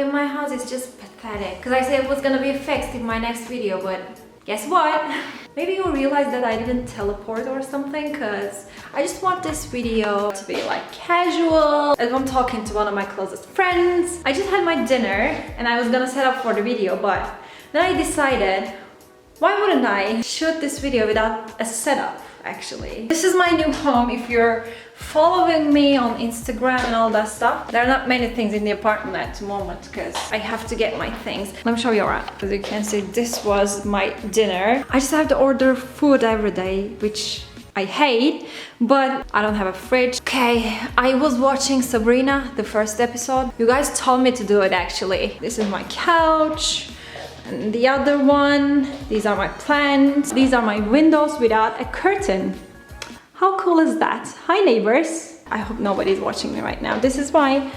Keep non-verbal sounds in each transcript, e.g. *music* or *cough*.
In my house is just pathetic. Because I said it was gonna be fixed in my next video, but guess what? *laughs* Maybe you'll realize that I didn't teleport or something because I just want this video to be like casual. As I'm talking to one of my closest friends. I just had my dinner and I was gonna set up for the video, but then I decided why wouldn't I shoot this video without a setup actually? This is my new home. If you're following me on Instagram and all that stuff, there are not many things in the apartment at the moment because I have to get my things. Let me show you around. As you can see, this was my dinner. I just have to order food every day, which I hate, but I don't have a fridge. Okay, I was watching Sabrina, the first episode. You guys told me to do it actually. This is my couch. And the other one, these are my plants. These are my windows without a curtain. How cool is that? Hi neighbors. I hope nobody's watching me right now. This is my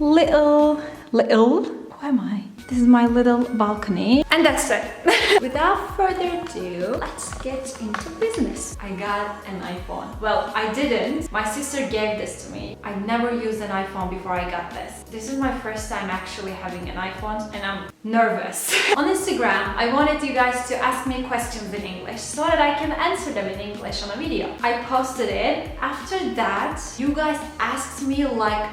little, little, who am I? This is my little balcony. And that's it. *laughs* Without further ado, let's get into business. I got an iPhone. Well, I didn't. My sister gave this to me. I never used an iPhone before I got this. This is my first time actually having an iPhone and I'm nervous. *laughs* On Instagram, I wanted you guys to ask me questions in English so that I can answer them in English on a video. I posted it. After that, you guys asked me like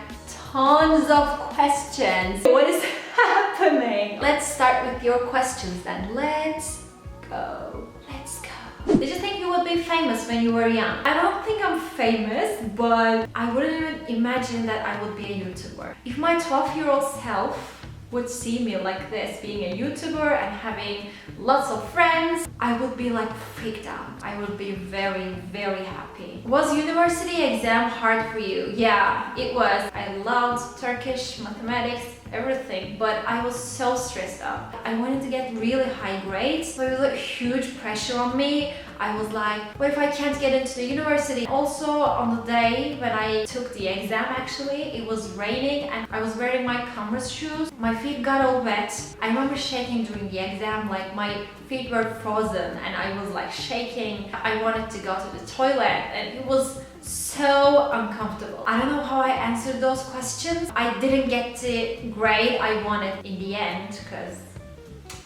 tons of questions. What is happening? Let's start with your questions then. Let's go. Let's go. Did you think you would be famous when you were young? I don't think I'm famous, but I wouldn't even imagine that I would be a YouTuber. If my 12 year old self would see me like this, being a YouTuber and having lots of friends, I would be like freaked out. I would be very, very happy. Was university exam hard for you? Yeah, it was. I loved Turkish, mathematics, everything, but I was so stressed out. I wanted to get really high grades, so it was a huge pressure on me. I was like, what if I can't get into the university? Also, on the day when I took the exam, actually, it was raining and I was wearing my Converse shoes. My feet got all wet. I remember shaking during the exam, like my feet were frozen and I was like shaking. I wanted to go to the toilet and it was so uncomfortable. I don't know how I answered those questions. I didn't get the grade I wanted in the end because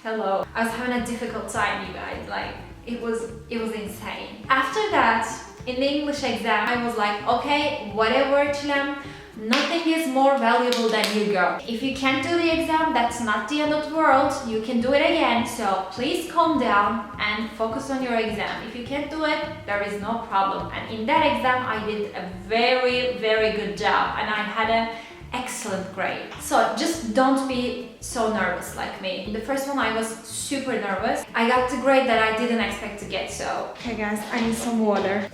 hello. I was having a difficult time, you guys. Like it was it was insane. After that, in the English exam, I was like, okay, whatever, Çilem, Nothing is more valuable than you, girl. If you can't do the exam, that's not the end of the world. You can do it again. So please calm down and focus on your exam. If you can't do it, there is no problem. And in that exam, I did a very, very good job and I had an excellent grade. So just don't be so nervous like me. In the first one, I was super nervous. I got the grade that I didn't expect to get. So, okay guys, I need some water.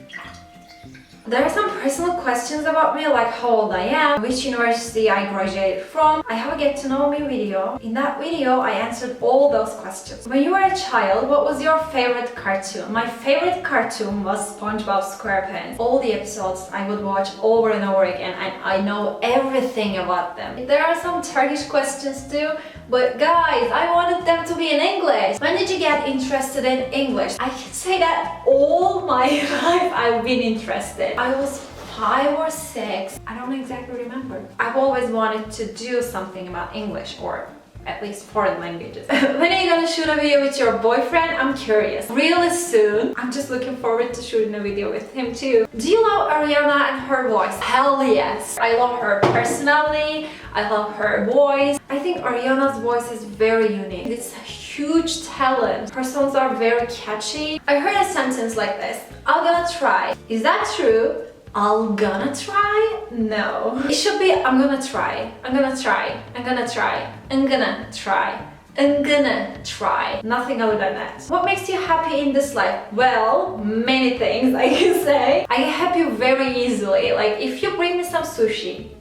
There are some personal questions about me, like how old I am, which university I graduated from. I have a get to know me video. In that video, I answered all those questions. When you were a child, what was your favorite cartoon? My favorite cartoon was SpongeBob SquarePants. All the episodes I would watch over and over again, and I know everything about them. There are some Turkish questions too, but guys, I wanted them to be in English. When did you get interested in English? I can say that all my *laughs* life I've been interested. I was five or six. I don't exactly remember. I've always wanted to do something about English or at least foreign languages. *laughs* when are you gonna shoot a video with your boyfriend? I'm curious. Really soon. I'm just looking forward to shooting a video with him too. Do you love Ariana and her voice? Hell yes. I love her personality. I love her voice. I think Ariana's voice is very unique. It's a huge talent. Her songs are very catchy. I heard a sentence like this. I'm gonna try. Is that true? I'm gonna try? No. It should be I'm gonna try. I'm gonna try. I'm gonna try. I'm gonna try. I'm gonna try. Nothing other than that. What makes you happy in this life? Well, many things *laughs* I can say. I get happy very easily. Like if you bring me some sushi,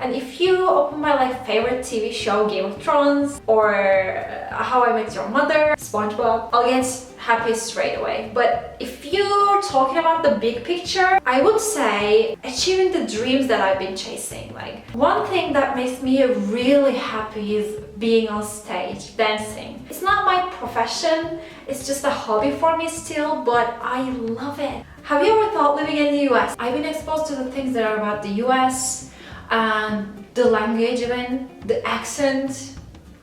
and if you open my like favorite TV show, Game of Thrones, or uh, How I Met Your Mother, SpongeBob, I'll get happy straight away. But if you're talking about the big picture, I would say achieving the dreams that I've been chasing. Like one thing that makes me really happy is being on stage, dancing. It's not my profession, it's just a hobby for me still, but I love it. Have you ever thought living in the US? I've been exposed to the things that are about the US, and the language even, the accent,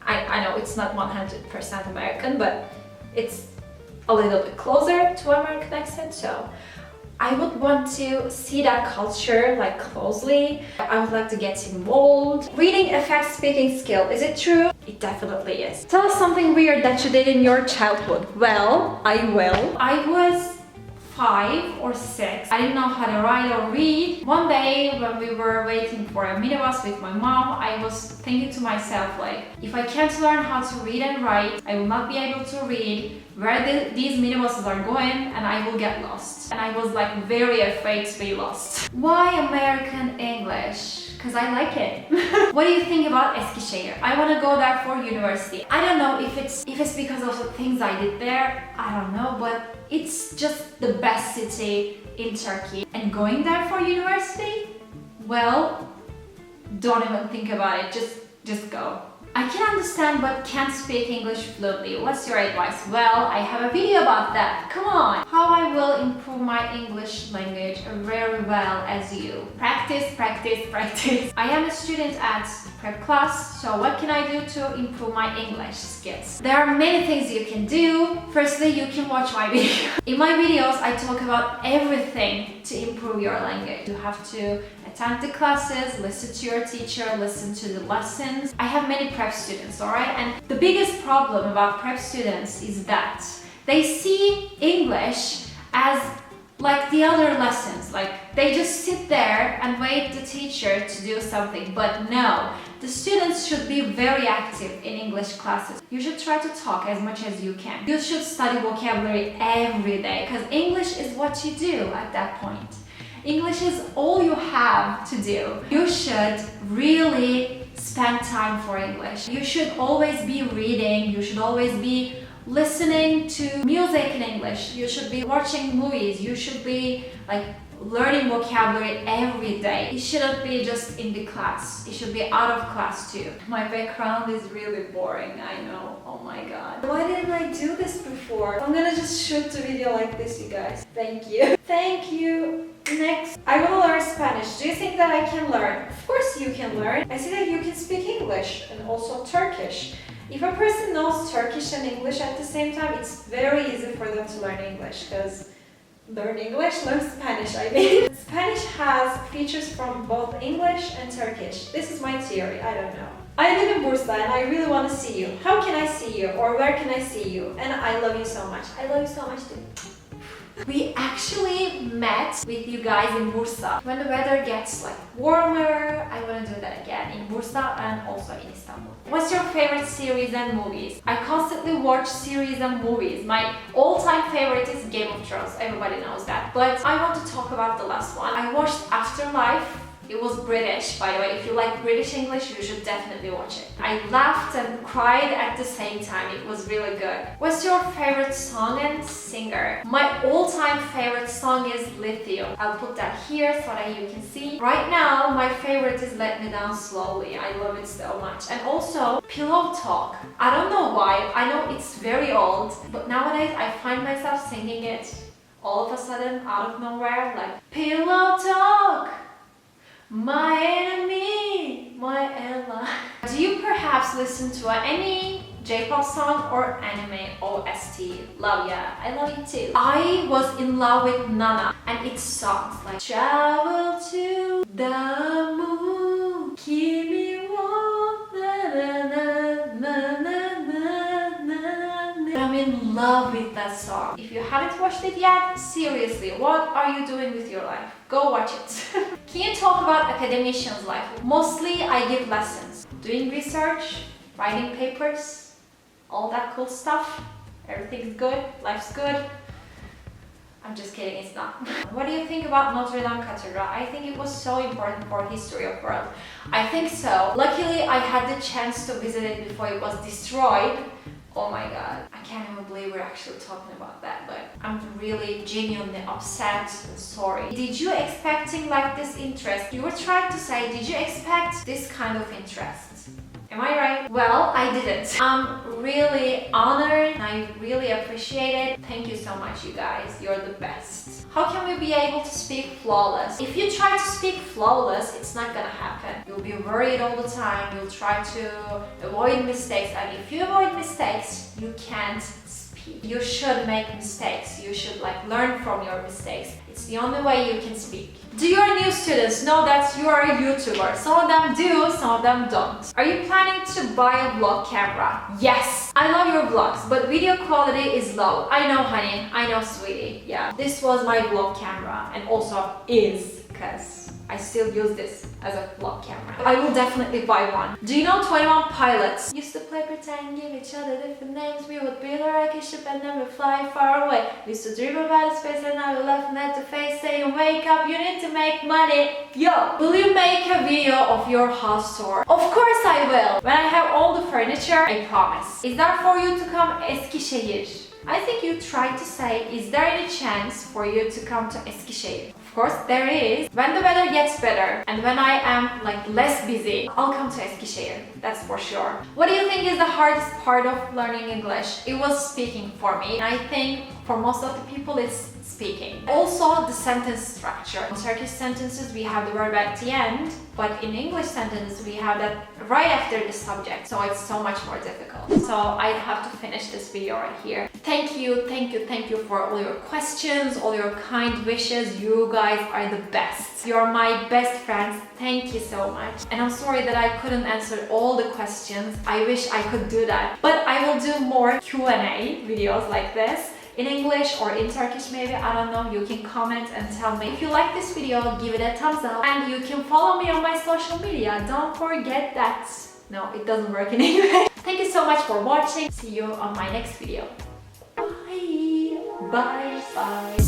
I, I know it's not 100% American, but it's a little bit closer to American accent, so I would want to see that culture like closely. I would like to get involved. Reading affects speaking skill. Is it true? It definitely is. Tell us something weird that you did in your childhood. Well, I will. I was five or six. I didn't know how to write or read. One day when we were waiting for a minibus with my mom, I was thinking to myself like, if I can't learn how to read and write, I will not be able to read where the, these minibuses are going and I will get lost. And I was like very afraid to be lost. Why American English? because I like it. *laughs* what do you think about Eskişehir? I want to go there for university. I don't know if it's if it's because of the things I did there. I don't know, but it's just the best city in Turkey. And going there for university? Well, don't even think about it. Just just go. I can understand but can't speak English fluently. What's your advice? Well, I have a video about that. Come on! How I will improve my English language very well as you. Practice, practice, *laughs* practice. I am a student at prep class, so what can I do to improve my English skills? There are many things you can do. Firstly, you can watch my *laughs* video. In my videos, I talk about everything to improve your language. You have to attend the classes, listen to your teacher, listen to the lessons. I have many prep students, alright? And the biggest problem about prep students is that they see English as like the other lessons. Like they just sit there and wait the teacher to do something. But no the students should be very active in english classes. You should try to talk as much as you can. You should study vocabulary every day because english is what you do at that point. English is all you have to do. You should really spend time for English. You should always be reading, you should always be listening to music in English. You should be watching movies. You should be like learning vocabulary every day. It shouldn't be just in the class. It should be out of class too. My background is really boring, I know. Oh my god. Why didn't I do this before? I'm gonna just shoot the video like this, you guys. Thank you. *laughs* Thank you. Next, I want to learn Spanish. Do you think that I can learn? Of course you can learn. I see that you can speak English and also Turkish. If a person knows Turkish and English at the same time, it's very easy for them to learn English because learn English, learn Spanish, I mean. *laughs* Spanish has features from both English and Turkish. This is my theory, I don't know. I live in Bursa and I really want to see you. How can I see you? Or where can I see you? And I love you so much. I love you so much too. We actually met with you guys in Bursa. When the weather gets like warmer, I want to do that again in Bursa and also in Istanbul. What's your favorite series and movies? I constantly watch series and movies. My all-time favorite is Game of Thrones. Everybody knows that. But I want to talk about the last one. I watched Afterlife it was British, by the way. If you like British English, you should definitely watch it. I laughed and cried at the same time. It was really good. What's your favorite song and singer? My all-time favorite song is Lithium. I'll put that here so that you can see. Right now, my favorite is Let Me Down Slowly. I love it so much. And also, Pillow Talk. I don't know why. I know it's very old, but nowadays I find myself singing it all of a sudden out of nowhere like Pillow Talk my enemy, my ally. Do you perhaps listen to any J-pop song or anime OST? Love ya, I love you too. I was in love with Nana and its songs like Travel to the moon, Kimi wa na na na na na na I'm in love with that song. Haven't watched it yet, seriously, what are you doing with your life? Go watch it. *laughs* Can you talk about academician's life? Mostly I give lessons, doing research, writing papers, all that cool stuff. Everything's good, life's good. I'm just kidding, it's not. *laughs* what do you think about Notre Dame Cathedral? I think it was so important for history of world. I think so. Luckily, I had the chance to visit it before it was destroyed oh my god, I can't even believe we're actually talking about that, but I'm really genuinely upset sorry. Did you expecting like this interest? You were trying to say, did you expect this kind of interest? Am I right? Well, I didn't. I'm really honored. I really appreciate it. Thank you so much, you guys. You're the best. How can we be able to speak flawless? If you try to speak flawless, it's not gonna happen. You'll be worried all the time. You'll try to avoid mistakes, and if you avoid mistakes, you can't. You should make mistakes. You should like learn from your mistakes. It's the only way you can speak. Do your new students know that you are a YouTuber? Some of them do, some of them don't. Are you planning to buy a vlog camera? Yes! I love your vlogs, but video quality is low. I know, honey. I know, sweetie. Yeah. This was my vlog camera and also is because I still use this as a vlog camera. I will definitely buy one. Do you know 21 Pilots? Used to play pretend, give each other different names. We would build a rocket ship and then we fly far away. We used to dream about space and now we're laughing the face saying, wake up, you need to make money. Yo, will you make a video of your house tour? Of course I will. When I have all the furniture, I promise. Is that for you to come Eskişehir? I think you tried to say, is there any chance for you to come to Eskişehir? Of course, there is. When the weather gets better and when I am like less busy, I'll come to Eskişehir. That's for sure. What do you think is the hardest part of learning English? It was speaking for me. I think for most of the people, it's speaking. Also, the sentence structure. In Turkish sentences, we have the verb at the end, but in English sentences, we have that right after the subject. So it's so much more difficult. So I have to finish this video right here. Thank you, thank you, thank you for all your questions, all your kind wishes. You guys are the best. You're my best friends. Thank you so much. And I'm sorry that I couldn't answer all the questions. I wish I could do that. But I will do more Q&A videos like this in English or in Turkish maybe, I don't know, you can comment and tell me. If you like this video, give it a thumbs up and you can follow me on my social media. Don't forget that. No, it doesn't work in *laughs* English. Thank you so much for watching. See you on my next video. Bye. Bye. Bye.